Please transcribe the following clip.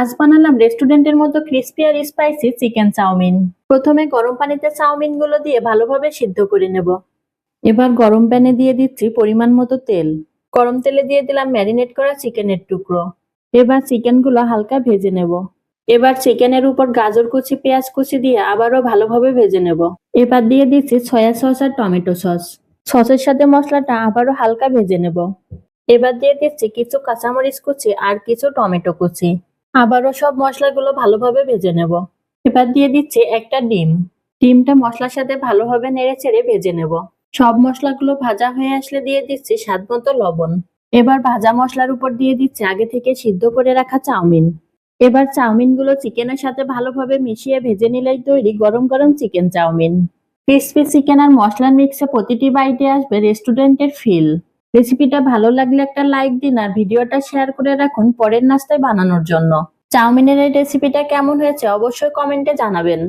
আজ বানালাম রেস্টুরেন্টের মতো ক্রিস্পি আর স্পাইসি চিকেন চাউমিন। প্রথমে গরম পানিতে চাউমিনগুলো দিয়ে ভালোভাবে সিদ্ধ করে নেব। এবার গরম প্যানে দিয়ে দিচ্ছি পরিমাণ মতো তেল। গরম তেলে দিয়ে দিলাম ম্যারিনেট করা চিকেনের টুকরো। এবার চিকেনগুলো হালকা ভেজে নেব। এবার চিকেনের উপর গাজর কুচি, পেঁয়াজ কুচি দিয়ে আবারও ভালোভাবে ভেজে নেব। এবার দিয়ে দিচ্ছি সয়া সস আর টমেটো সস। সসের সাথে মশলাটা আবারও হালকা ভেজে নেব। এবার দিয়ে দিচ্ছি কিছু কাঁচামরিচ কুচি আর কিছু টমেটো কুচি। আবারও সব মশলাগুলো ভালোভাবে ভেজে নেব। এবার দিয়ে দিচ্ছি একটা ডিম। ডিমটা মশলার সাথে ভালোভাবে নেড়ে চেড়ে ভেজে নেব। সব মশলাগুলো ভাজা হয়ে আসলে দিয়ে দিচ্ছি স্বাদ মতো লবণ। এবার ভাজা মশলার উপর দিয়ে দিচ্ছি আগে থেকে সিদ্ধ করে রাখা চাউমিন। এবার চাউমিনগুলো চিকেনের সাথে ভালোভাবে মিশিয়ে ভেজে নিলেই তৈরি গরম গরম chicken chow mein. Crispy chicken আর মশলার মিক্সে প্রতিটি বাইটে আসবে রেস্টুরেন্টের ফিল। রেসিপিটা ভালো লাগলে একটা লাইক দিন আর ভিডিওটা শেয়ার করে রাখুন পরের নাস্তায় বানানোর জন্য। চাউমিনের এই রেসিপিটা কেমন হয়েছে অবশ্যই কমেন্টে জানাবেন।